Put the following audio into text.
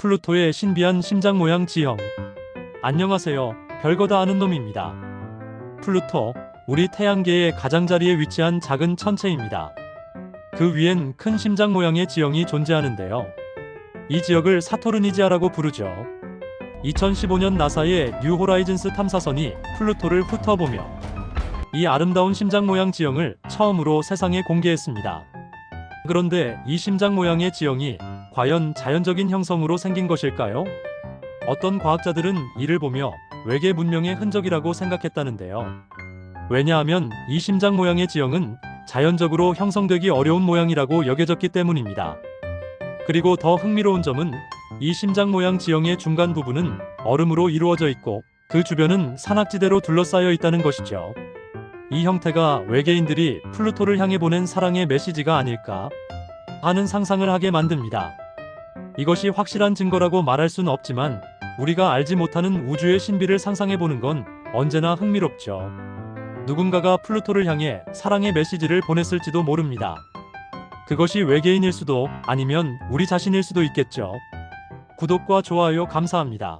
플루토의 신비한 심장 모양 지형. 안녕하세요. 별거 다 아는 놈입니다. 플루토, 우리 태양계의 가장자리에 위치한 작은 천체입니다. 그 위엔 큰 심장 모양의 지형이 존재하는데요. 이 지역을 사토르니지아라고 부르죠. 2015년 나사의 뉴 호라이즌스 탐사선이 플루토를 훑어보며 이 아름다운 심장 모양 지형을 처음으로 세상에 공개했습니다. 그런데 이 심장 모양의 지형이 과연 자연적인 형성으로 생긴 것일까요? 어떤 과학자들은 이를 보며 외계 문명의 흔적이라고 생각했다는데요. 왜냐하면 이 심장 모양의 지형은 자연적으로 형성되기 어려운 모양이라고 여겨졌기 때문입니다. 그리고 더 흥미로운 점은 이 심장 모양 지형의 중간 부분은 얼음으로 이루어져 있고 그 주변은 산악지대로 둘러싸여 있다는 것이죠. 이 형태가 외계인들이 플루토를 향해 보낸 사랑의 메시지가 아닐까 하는 상상을 하게 만듭니다. 이것이 확실한 증거라고 말할 수는 없지만 우리가 알지 못하는 우주의 신비를 상상해 보는 건 언제나 흥미롭죠. 누군가가 플루토를 향해 사랑의 메시지를 보냈을지도 모릅니다. 그것이 외계인일 수도 아니면 우리 자신일 수도 있겠죠. 구독과 좋아요 감사합니다.